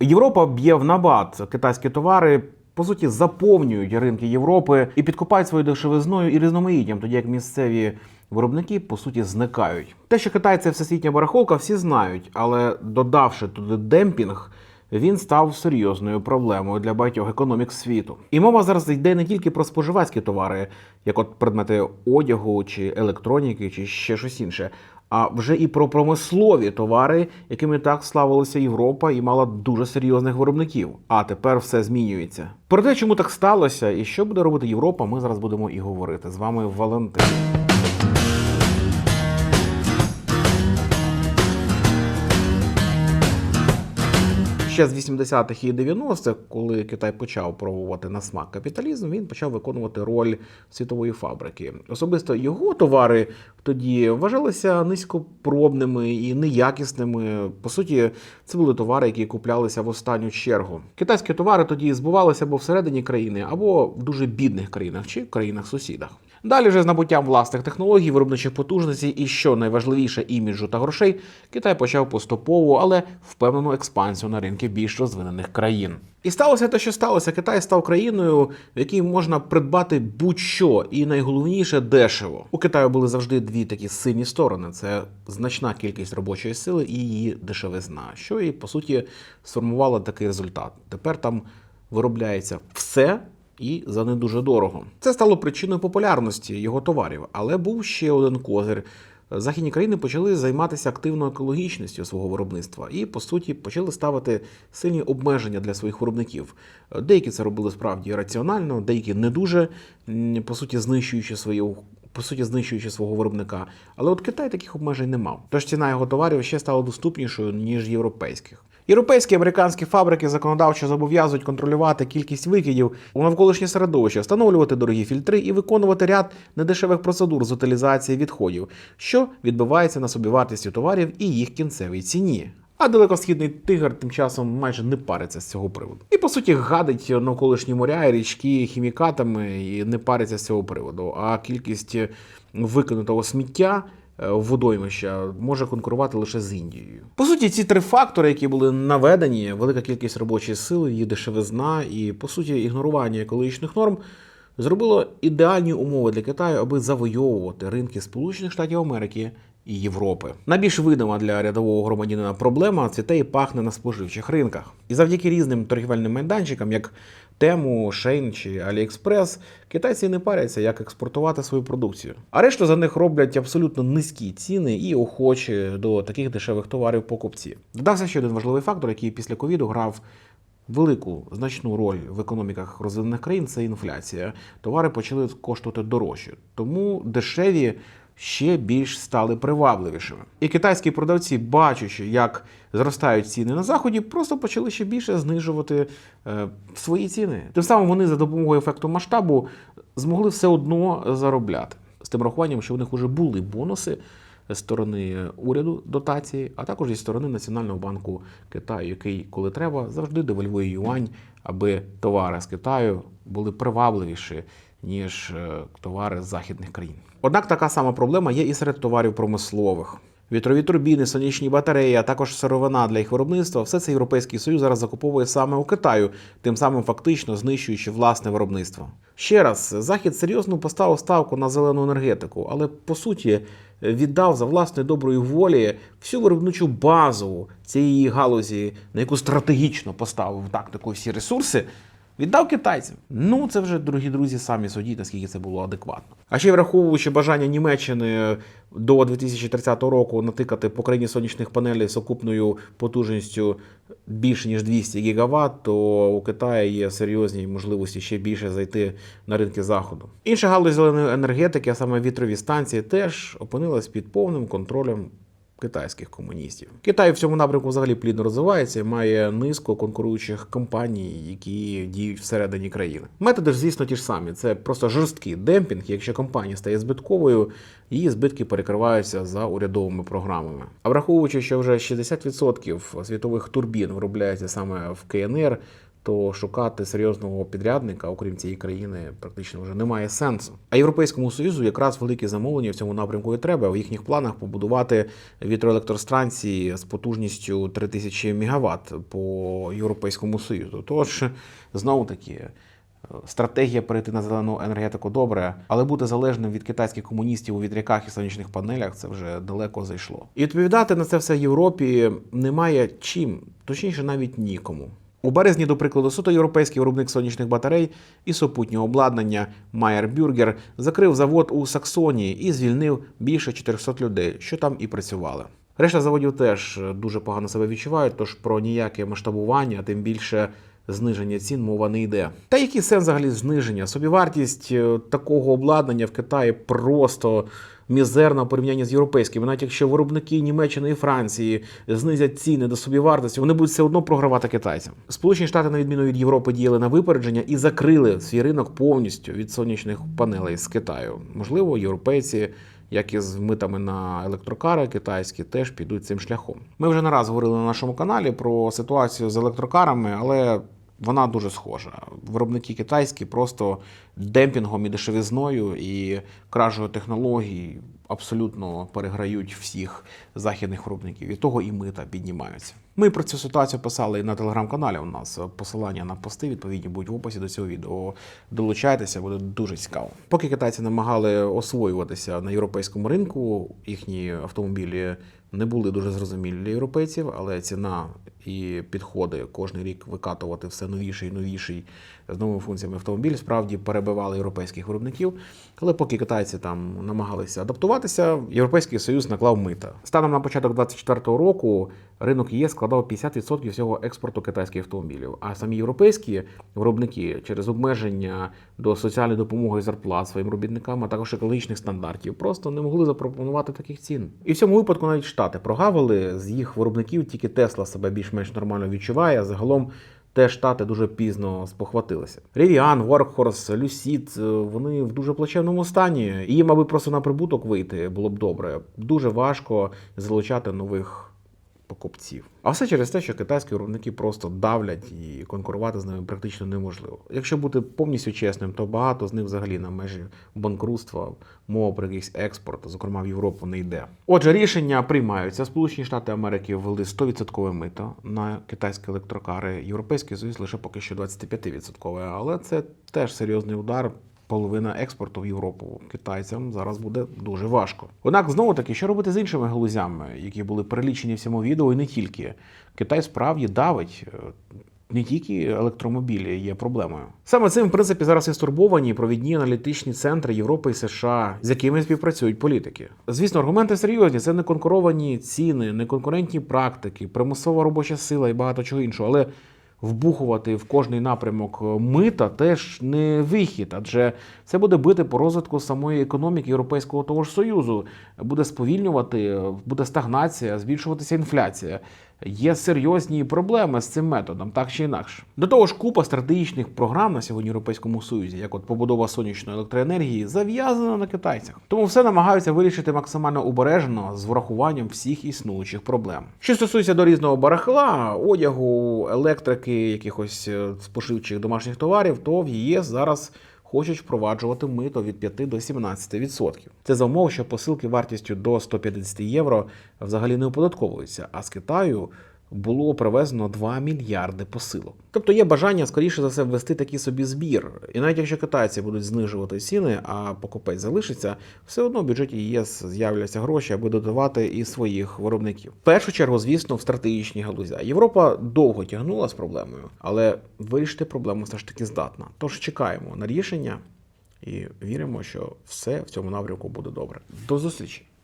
Європа б'є в набат. Китайські товари по суті заповнюють ринки Європи і підкупають своєю дешевизною і різноманіттям, тоді як місцеві виробники по суті зникають. Те, що Китай це всесвітня барахолка, всі знають, але додавши туди демпінг. Він став серйозною проблемою для багатьох економік світу. І мова зараз йде не тільки про споживацькі товари, як от предмети одягу чи електроніки, чи ще щось інше, а вже і про промислові товари, якими так славилася Європа і мала дуже серйозних виробників. А тепер все змінюється. Про те, чому так сталося і що буде робити Європа, ми зараз будемо і говорити. З вами Валентин. Ще з 80-х і 90-х, коли Китай почав пробувати на смак капіталізм, він почав виконувати роль світової фабрики. Особисто його товари тоді вважалися низькопробними і неякісними. По суті, це були товари, які куплялися в останню чергу. Китайські товари тоді збувалися або всередині країни, або в дуже бідних країнах чи країнах-сусідах. Далі вже з набуттям власних технологій, виробничих потужностей і що найважливіше іміджу та грошей, Китай почав поступову, але впевнену експансію на ринки більш розвинених країн. І сталося те, що сталося. Китай став країною, в якій можна придбати будь-що, і найголовніше дешево. У Китаю були завжди дві такі сильні сторони: це значна кількість робочої сили і її дешевизна, що і по суті сформувало такий результат. Тепер там виробляється все і за не дуже дорого. Це стало причиною популярності його товарів, але був ще один козир. Західні країни почали займатися активно екологічністю свого виробництва і, по суті, почали ставити сильні обмеження для своїх виробників. Деякі це робили справді раціонально, деякі не дуже, по суті, знищуючи свою. По суті, знищуючи свого виробника. Але от Китай таких обмежень не мав. Тож ціна його товарів ще стала доступнішою, ніж європейських. Європейські і американські фабрики законодавчо зобов'язують контролювати кількість викидів у навколишнє середовище, встановлювати дорогі фільтри і виконувати ряд недешевих процедур з утилізації відходів, що відбивається на собівартості товарів і їх кінцевій ціні. А далекосхідний тигр тим часом майже не париться з цього приводу. І по суті гадить навколишні моря і річки хімікатами і не париться з цього приводу. А кількість викинутого сміття водоймища може конкурувати лише з Індією. По суті, ці три фактори, які були наведені: велика кількість робочої сили, її дешевизна і по суті ігнорування екологічних норм. Зробило ідеальні умови для Китаю, аби завойовувати ринки Сполучених Штатів Америки і Європи. Найбільш видима для рядового громадянина проблема цвіте і пахне на споживчих ринках. І завдяки різним торгівельним майданчикам, як Тему, Шейн чи Аліекспрес, китайці не паряться, як експортувати свою продукцію. А решту за них роблять абсолютно низькі ціни і охочі до таких дешевих товарів покупці. Додався ще один важливий фактор, який після ковіду грав велику значну роль в економіках розвинених країн це інфляція. Товари почали коштувати дорожче, тому дешеві ще більш стали привабливішими. І китайські продавці, бачачи, як зростають ціни на заході, просто почали ще більше знижувати е, свої ціни. Тим самим вони за допомогою ефекту масштабу змогли все одно заробляти з тим рахуванням, що в них вже були бонуси з сторони уряду дотації, а також зі сторони Національного банку Китаю, який, коли треба, завжди девальвує юань, аби товари з Китаю були привабливіші, ніж е, товари з західних країн. Однак така сама проблема є і серед товарів промислових. Вітрові турбіни, сонячні батареї, а також сировина для їх виробництва все це Європейський Союз зараз закуповує саме у Китаю, тим самим фактично знищуючи власне виробництво. Ще раз, Захід серйозно поставив ставку на зелену енергетику, але по суті віддав за власної доброї волі всю виробничу базу цієї галузі, на яку стратегічно поставив тактику всі ресурси. Віддав китайцям. Ну це вже дорогі друзі, самі судіть, наскільки це було адекватно. А ще враховуючи бажання Німеччини до 2030 року натикати по країні сонячних панелей з окупною потужністю більше ніж 200 гігаватт, то у Китаї є серйозні можливості ще більше зайти на ринки заходу. Інша галузь зеленої енергетики, а саме вітрові станції, теж опинилась під повним контролем китайських комуністів. Китай в цьому напрямку взагалі плідно розвивається, і має низку конкуруючих компаній, які діють всередині країни. Методи ж, звісно, ті ж самі. Це просто жорсткий демпінг. Якщо компанія стає збитковою, її збитки перекриваються за урядовими програмами. А враховуючи, що вже 60% світових турбін виробляється саме в КНР. То шукати серйозного підрядника, окрім цієї країни, практично вже немає сенсу. А Європейському Союзу якраз великі замовлення в цьому напрямку і треба. У їхніх планах побудувати вітроелектростанції з потужністю 3000 МВт по Європейському Союзу. Тож знову таки. Стратегія перейти на зелену енергетику добре, але бути залежним від китайських комуністів у вітряках і сонячних панелях це вже далеко зайшло. І відповідати на це все Європі немає чим, точніше, навіть нікому. У березні, до прикладу, суто європейський виробник сонячних батарей і супутнього обладнання Майер Бюргер закрив завод у Саксонії і звільнив більше 400 людей, що там і працювали. Решта заводів теж дуже погано себе відчувають, тож про ніяке масштабування, тим більше зниження цін мова не йде. Та який сенс взагалі зниження? Собівартість е, такого обладнання в Китаї просто мізерна в порівнянні з європейськими. Навіть якщо виробники Німеччини і Франції знизять ціни до собівартості, вони будуть все одно програвати китайцям. Сполучені Штати, на відміну від Європи, діяли на випередження і закрили свій ринок повністю від сонячних панелей з Китаю. Можливо, європейці. Як і з митами на електрокари китайські, теж підуть цим шляхом. Ми вже не раз говорили на нашому каналі про ситуацію з електрокарами, але вона дуже схожа. Виробники китайські просто демпінгом і дешевизною і кражою технологій абсолютно переграють всіх західних виробників. І того і мита піднімаються. Ми про цю ситуацію писали на телеграм-каналі. У нас посилання на пости відповідні будуть в описі до цього відео. Долучайтеся, буде дуже цікаво. Поки китайці намагали освоюватися на європейському ринку, їхні автомобілі не були дуже зрозумілі для європейців, але ціна і підходи кожен рік викатувати все новіший і новіший з новими функціями автомобіль справді перебивали європейських виробників. Але поки китайці там намагалися адаптуватися, Європейський Союз наклав мита. Станом на початок 2024 року ринок ЄС складав 50% всього експорту китайських автомобілів. А самі європейські виробники через обмеження до соціальної допомоги і зарплат своїм робітникам, а також екологічних стандартів, просто не могли запропонувати таких цін. І в цьому випадку навіть штати прогавили з їх виробників, тільки Тесла себе більш-менш нормально відчуває. а Загалом те штати дуже пізно спохватилися. Рівіан, Воркхорс, е, вони в дуже плачевному стані. Їм, аби просто на прибуток вийти, було б добре. Дуже важко залучати нових покупців. А все через те, що китайські виробники просто давлять і конкурувати з ними практично неможливо. Якщо бути повністю чесним, то багато з них взагалі на межі банкрутства, мова про якийсь експорт, зокрема в Європу, не йде. Отже, рішення приймаються. Сполучені Штати Америки ввели 100% мито на китайські електрокари. Європейський Союз лише поки що 25%, але це теж серйозний удар половина експорту в Європу китайцям зараз буде дуже важко. Однак знову таки, що робити з іншими галузями, які були перелічені в цьому відео, і не тільки Китай справді давить. е, Не тільки електромобілі є проблемою. Саме цим, в принципі, зараз і стурбовані провідні аналітичні центри Європи і США, з якими співпрацюють політики. Звісно, аргументи серйозні, це не конкуровані ціни, не конкурентні практики, примусова робоча сила і багато чого іншого. Але вбухувати в кожний напрямок мита теж не вихід, адже це буде бити по розвитку самої економіки Європейського того ж союзу, буде сповільнювати, буде стагнація, збільшуватися інфляція. Є серйозні проблеми з цим методом, так чи інакше. До того ж, купа стратегічних програм на сьогодні Європейському Союзі, як от побудова сонячної електроенергії, зав'язана на китайцях. Тому все намагаються вирішити максимально обережно з врахуванням всіх існуючих проблем. Що стосується до різного барахла, одягу, електрики, якихось е, споживчих домашніх товарів, то в ЄС зараз хочуть впроваджувати мито від 5 до 17%. Це за умов, що посилки вартістю до 150 євро взагалі не оподатковуються, а з Китаю було привезено 2 мільярди посилок. Тобто є бажання скоріше за все ввести такий собі збір. І навіть якщо китайці будуть знижувати ціни, а покупець залишиться, все одно в бюджеті ЄС з'являться гроші, аби додавати і своїх виробників. В першу чергу, звісно, в стратегічні галузі. Європа довго тягнула з проблемою, але вирішити проблему все ж таки здатна. Тож чекаємо на рішення і віримо, що все в цьому напрямку буде добре. До зустрічі!